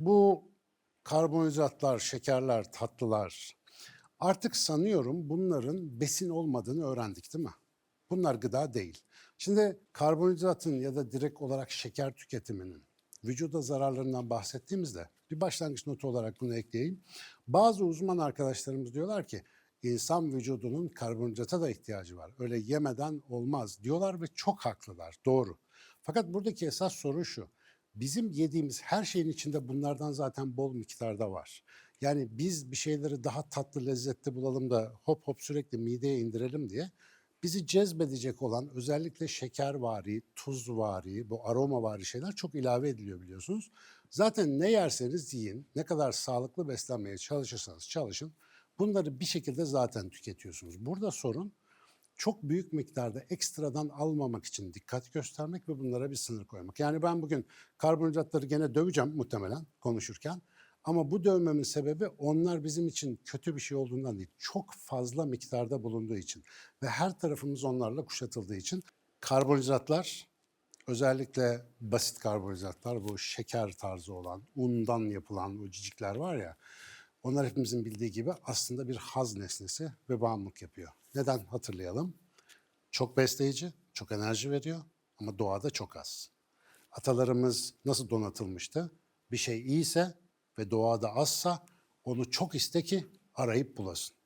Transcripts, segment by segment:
Bu karbonhidratlar, şekerler, tatlılar artık sanıyorum bunların besin olmadığını öğrendik değil mi? Bunlar gıda değil. Şimdi karbonhidratın ya da direkt olarak şeker tüketiminin vücuda zararlarından bahsettiğimizde bir başlangıç notu olarak bunu ekleyeyim. Bazı uzman arkadaşlarımız diyorlar ki insan vücudunun karbonhidrata da ihtiyacı var. Öyle yemeden olmaz diyorlar ve çok haklılar. Doğru. Fakat buradaki esas soru şu. Bizim yediğimiz her şeyin içinde bunlardan zaten bol miktarda var. Yani biz bir şeyleri daha tatlı, lezzetli bulalım da hop hop sürekli mideye indirelim diye bizi cezbedecek olan özellikle şekervari, tuzvari, bu aromavari şeyler çok ilave ediliyor biliyorsunuz. Zaten ne yerseniz yiyin, ne kadar sağlıklı beslenmeye çalışırsanız çalışın, bunları bir şekilde zaten tüketiyorsunuz. Burada sorun çok büyük miktarda ekstradan almamak için dikkat göstermek ve bunlara bir sınır koymak. Yani ben bugün karbonhidratları gene döveceğim muhtemelen konuşurken. Ama bu dövmemin sebebi onlar bizim için kötü bir şey olduğundan değil. Çok fazla miktarda bulunduğu için ve her tarafımız onlarla kuşatıldığı için karbonhidratlar özellikle basit karbonhidratlar bu şeker tarzı olan undan yapılan o cicikler var ya onlar hepimizin bildiği gibi aslında bir haz nesnesi ve bağımlılık yapıyor. Neden hatırlayalım? Çok besleyici, çok enerji veriyor ama doğada çok az. Atalarımız nasıl donatılmıştı? Bir şey iyiyse ve doğada azsa onu çok iste ki arayıp bulasın.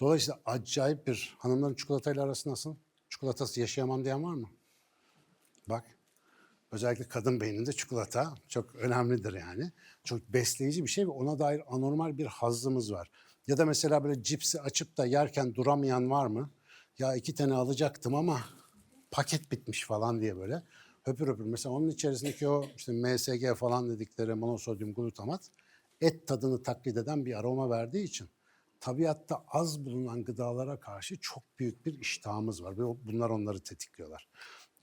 Dolayısıyla acayip bir hanımların çikolatayla arası nasıl? Çikolatası yaşayamam diyen var mı? Bak özellikle kadın beyninde çikolata çok önemlidir yani. Çok besleyici bir şey ve ona dair anormal bir hazzımız var. Ya da mesela böyle cipsi açıp da yerken duramayan var mı? Ya iki tane alacaktım ama paket bitmiş falan diye böyle höpür höpür. Mesela onun içerisindeki o işte MSG falan dedikleri monosodyum glutamat et tadını taklit eden bir aroma verdiği için tabiatta az bulunan gıdalara karşı çok büyük bir iştahımız var bunlar onları tetikliyorlar.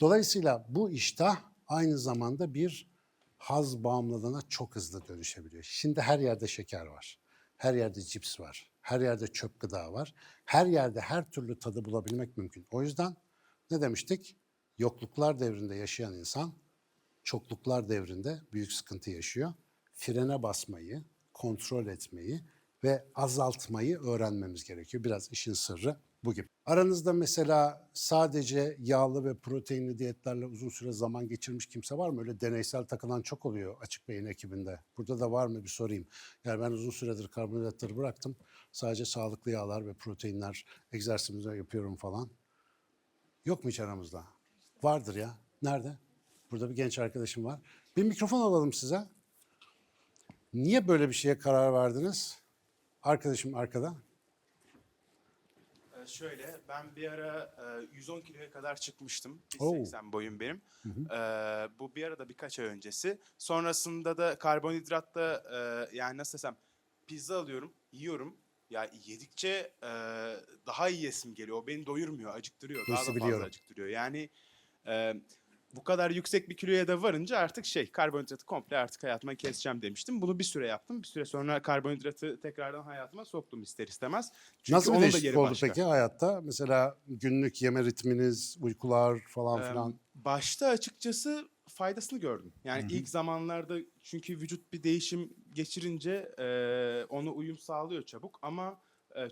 Dolayısıyla bu iştah aynı zamanda bir haz bağımlılığına çok hızlı dönüşebiliyor. Şimdi her yerde şeker var. Her yerde cips var. Her yerde çöp gıda var. Her yerde her türlü tadı bulabilmek mümkün. O yüzden ne demiştik? Yokluklar devrinde yaşayan insan çokluklar devrinde büyük sıkıntı yaşıyor. Frene basmayı, kontrol etmeyi ve azaltmayı öğrenmemiz gerekiyor. Biraz işin sırrı bu gibi. Aranızda mesela sadece yağlı ve proteinli diyetlerle uzun süre zaman geçirmiş kimse var mı? Öyle deneysel takılan çok oluyor açık beyin ekibinde. Burada da var mı bir sorayım. Yani ben uzun süredir karbonhidratları bıraktım. Sadece sağlıklı yağlar ve proteinler egzersizimde yapıyorum falan. Yok mu hiç aramızda? Vardır ya. Nerede? Burada bir genç arkadaşım var. Bir mikrofon alalım size. Niye böyle bir şeye karar verdiniz? Arkadaşım arkada. Ee, Şöyle ben bir ara e, 110 kiloya kadar çıkmıştım. Oo. 180 boyum benim. Ee, bu bir arada birkaç ay öncesi. Sonrasında da karbonhidratta e, yani nasıl desem pizza alıyorum, yiyorum. Ya yedikçe e, daha iyi yesim geliyor. O beni doyurmuyor, acıktırıyor. Daha Hissi da fazla biliyorum. acıktırıyor. Yani e, bu kadar yüksek bir kiloya da varınca artık şey karbonhidratı komple artık hayatıma keseceğim demiştim. Bunu bir süre yaptım. Bir süre sonra karbonhidratı tekrardan hayatıma soktum ister istemez. Çünkü Nasıl bir onun da değişiklik yeri oldu başka. peki hayatta? Mesela günlük yeme ritminiz, uykular falan filan. Başta açıkçası faydasını gördüm. Yani ilk zamanlarda çünkü vücut bir değişim geçirince eee, ona uyum sağlıyor çabuk ama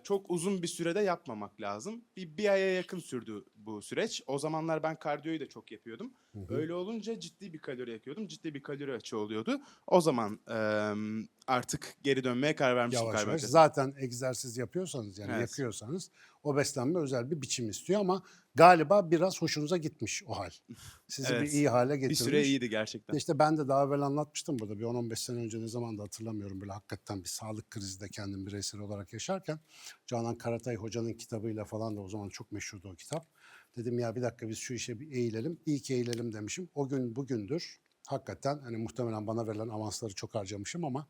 çok uzun bir sürede yapmamak lazım. Bir, bir aya yakın sürdü bu süreç. O zamanlar ben kardiyoyu da çok yapıyordum. Öyle olunca ciddi bir kalori yakıyordum. Ciddi bir kalori açığı oluyordu. O zaman eee, artık geri dönmeye karar vermiştim Yavaş yavaş. Zaten egzersiz yapıyorsanız yani Evet. yakıyorsanız o beslenme özel bir biçim istiyor ama galiba biraz hoşunuza gitmiş o hal. Sizi bir Evet. iyi hale Bir getirmiş. süre iyiydi gerçekten. İşte ben de daha evvel anlatmıştım burada bir 10-15 sene önce ne zaman da hatırlamıyorum böyle hakikaten bir sağlık krizinde kendim bireysel olarak yaşarken Canan Karatay hocanın kitabıyla falan da o zaman çok meşhurdu o kitap. Dedim ya bir dakika biz şu işe bir eğilelim. İyi ki eğilelim demişim. O gün bugündür hakikaten hani muhtemelen bana verilen avansları çok harcamışım ama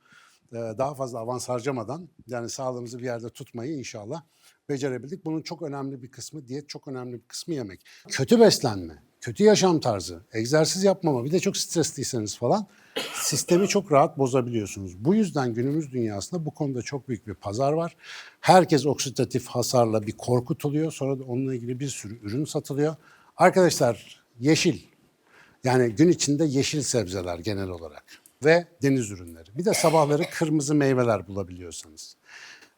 daha fazla avans harcamadan yani sağlığımızı bir yerde tutmayı inşallah becerebildik. Bunun çok önemli bir kısmı diyet, çok önemli bir kısmı yemek. Kötü beslenme, kötü yaşam tarzı, egzersiz yapmama, bir de çok stresliyseniz falan sistemi çok rahat bozabiliyorsunuz. Bu yüzden günümüz dünyasında bu konuda çok büyük bir pazar var. Herkes oksidatif hasarla bir korkutuluyor. Sonra da onunla ilgili bir sürü ürün satılıyor. Arkadaşlar yeşil, yani gün içinde yeşil sebzeler genel olarak ve deniz ürünleri. Bir de sabahları kırmızı meyveler bulabiliyorsanız.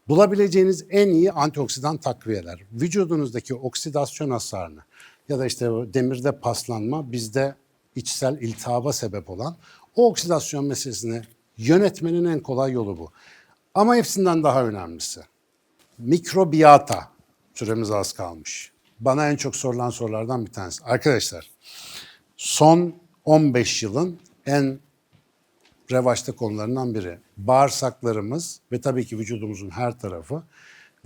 Bulabileceğiniz en iyi antioksidan takviyeler. Vücudunuzdaki oksidasyon hasarını ya da işte demirde paslanma bizde içsel iltihaba sebep olan o oksidasyon meselesini yönetmenin en kolay yolu bu. Ama hepsinden daha önemlisi mikrobiyata. Süremiz az kalmış. Bana en çok sorulan sorulardan bir tanesi. Arkadaşlar son 15 yılın en revaçta konularından biri. Bağırsaklarımız ve tabii ki vücudumuzun her tarafı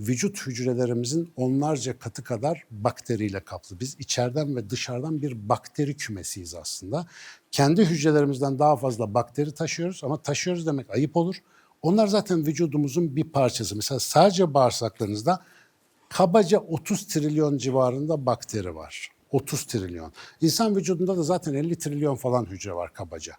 vücut hücrelerimizin onlarca katı kadar bakteriyle kaplı. Biz içeriden ve dışarıdan bir bakteri kümesiyiz aslında. Kendi hücrelerimizden daha fazla bakteri taşıyoruz ama taşıyoruz demek ayıp olur. Onlar zaten vücudumuzun bir parçası. Mesela sadece bağırsaklarınızda kabaca 30 trilyon civarında bakteri var. 30 trilyon. İnsan vücudunda da zaten 50 trilyon falan hücre var kabaca.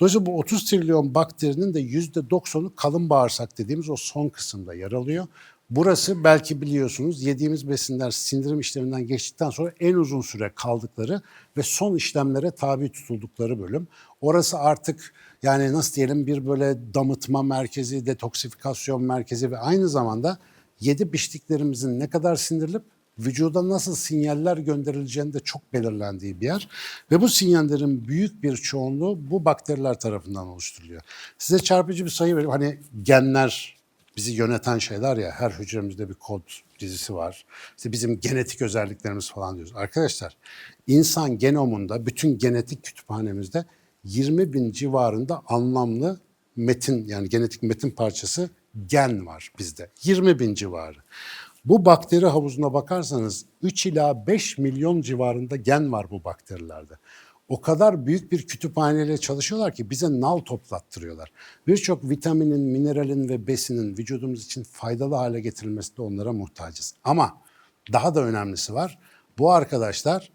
Dolayısıyla bu 30 trilyon bakterinin de %90'ı kalın bağırsak dediğimiz o son kısımda yer alıyor. Burası belki biliyorsunuz yediğimiz besinler sindirim işleminden geçtikten sonra en uzun süre kaldıkları ve son işlemlere tabi tutuldukları bölüm. Orası artık yani nasıl diyelim bir böyle damıtma merkezi, detoksifikasyon merkezi ve aynı zamanda yedi biçtiklerimizin ne kadar sindirilip vücuda nasıl sinyaller gönderileceğini de çok belirlendiği bir yer. Ve bu sinyallerin büyük bir çoğunluğu bu bakteriler tarafından oluşturuluyor. Size çarpıcı bir sayı vereyim. Hani genler bizi yöneten şeyler ya her hücremizde bir kod dizisi var. İşte bizim genetik özelliklerimiz falan diyoruz. Arkadaşlar insan genomunda bütün genetik kütüphanemizde 20 bin civarında anlamlı metin yani genetik metin parçası gen var bizde. 20 bin civarı. Bu bakteri havuzuna bakarsanız 3 ila 5 milyon civarında gen var bu bakterilerde. O kadar büyük bir kütüphaneyle çalışıyorlar ki bize nal toplattırıyorlar. Birçok vitaminin, mineralin ve besinin vücudumuz için faydalı hale getirilmesinde onlara muhtacız. Ama daha da önemlisi var. Bu arkadaşlar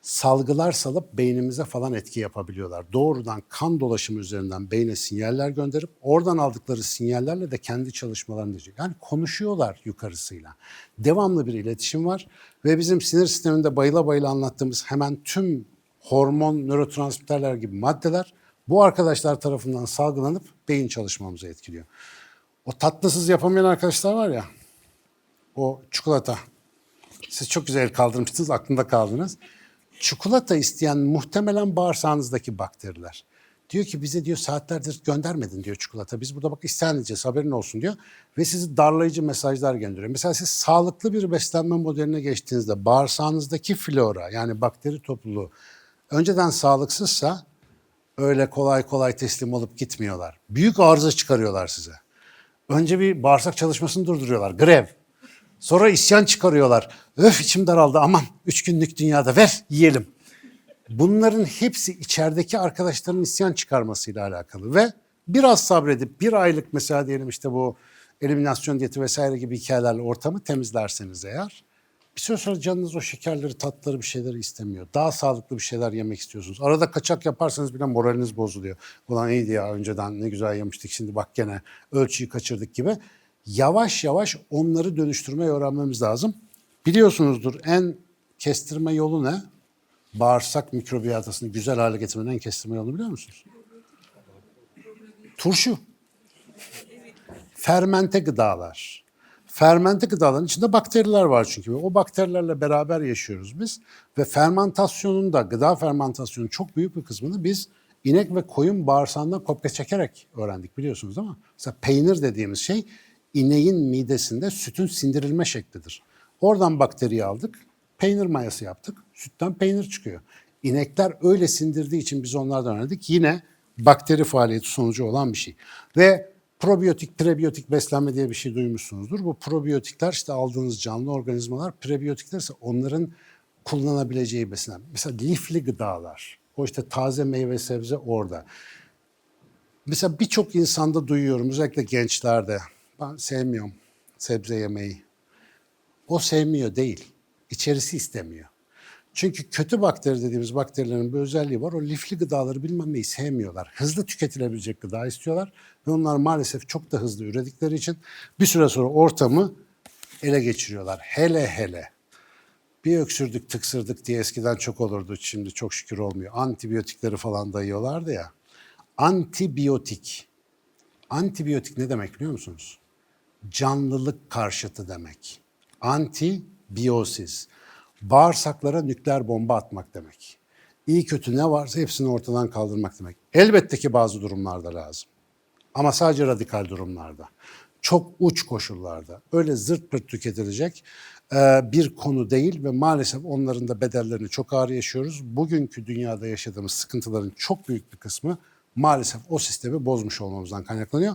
salgılar salıp beynimize falan etki yapabiliyorlar. Doğrudan kan dolaşımı üzerinden beyne sinyaller gönderip oradan aldıkları sinyallerle de kendi çalışmalarını diyecek. Yani konuşuyorlar yukarısıyla. Devamlı bir iletişim var ve bizim sinir sisteminde bayıla bayıla anlattığımız hemen tüm hormon, nörotransmitterler gibi maddeler bu arkadaşlar tarafından salgılanıp beyin çalışmamızı etkiliyor. O tatlısız yapamayan arkadaşlar var ya, o çikolata. Siz çok güzel el kaldırmıştınız, aklımda kaldınız. Çikolata isteyen muhtemelen bağırsağınızdaki bakteriler. Diyor ki bize diyor saatlerdir göndermedin diyor çikolata. Biz burada bak isyan edeceğiz haberin olsun diyor. Ve sizi darlayıcı mesajlar gönderiyor. Mesela siz sağlıklı bir beslenme modeline geçtiğinizde bağırsağınızdaki flora yani bakteri topluluğu önceden sağlıksızsa öyle kolay kolay teslim olup gitmiyorlar. Büyük arıza çıkarıyorlar size. Önce bir bağırsak çalışmasını durduruyorlar. Grev. Sonra isyan çıkarıyorlar. Öf içim daraldı aman üç günlük dünyada ver yiyelim. Bunların hepsi içerideki arkadaşların isyan çıkarmasıyla alakalı ve biraz sabredip bir aylık mesela diyelim işte bu eliminasyon diyeti vesaire gibi hikayelerle ortamı temizlerseniz eğer bir süre sonra canınız o şekerleri, tatları bir şeyleri istemiyor. Daha sağlıklı bir şeyler yemek istiyorsunuz. Arada kaçak yaparsanız bile moraliniz bozuluyor. Ulan iyiydi ya önceden ne güzel yemiştik şimdi bak gene ölçüyü kaçırdık gibi. Yavaş yavaş onları dönüştürmeyi öğrenmemiz lazım. Biliyorsunuzdur en kestirme yolu ne? Bağırsak mikrobiyatasını güzel hale getirmenin en kestirme yolunu biliyor musunuz? Turşu. Fermente gıdalar. Fermente gıdaların içinde bakteriler var çünkü. O bakterilerle beraber yaşıyoruz biz. Ve fermentasyonun da, gıda fermentasyonun çok büyük bir kısmını biz inek ve koyun bağırsağından kopya çekerek öğrendik biliyorsunuz mi? Mesela peynir dediğimiz şey ineğin midesinde sütün sindirilme şeklidir. Oradan bakteriyi aldık, peynir mayası yaptık, sütten peynir çıkıyor. İnekler öyle sindirdiği için biz onlardan öğrendik. Yine bakteri faaliyeti sonucu olan bir şey. Ve probiyotik, prebiyotik beslenme diye bir şey duymuşsunuzdur. Bu probiyotikler işte aldığınız canlı organizmalar, prebiyotikler ise onların kullanabileceği besinler. Mesela lifli gıdalar, o işte taze meyve sebze orada. Mesela birçok insanda duyuyorum, özellikle gençlerde. Ben sevmiyorum sebze yemeği. O sevmiyor değil, içerisi istemiyor. Çünkü kötü bakteri dediğimiz bakterilerin bir özelliği var. O lifli gıdaları bilmem neyi sevmiyorlar. Hızlı tüketilebilecek gıda istiyorlar. Ve onlar maalesef çok da hızlı üredikleri için bir süre sonra ortamı ele geçiriyorlar. Hele hele. Bir öksürdük tıksırdık diye eskiden çok olurdu. Şimdi çok şükür olmuyor. Antibiyotikleri falan dayıyorlardı ya. Antibiyotik. Antibiyotik ne demek biliyor musunuz? Canlılık karşıtı demek. Antibiyosis. Bağırsaklara nükleer bomba atmak demek. İyi kötü ne varsa hepsini ortadan kaldırmak demek. Elbette ki bazı durumlarda lazım. Ama sadece radikal durumlarda. Çok uç koşullarda. Öyle zırt pırt tüketilecek e, bir konu değil ve maalesef onların da bedellerini çok ağır yaşıyoruz. Bugünkü dünyada yaşadığımız sıkıntıların çok büyük bir kısmı maalesef o sistemi bozmuş olmamızdan kaynaklanıyor.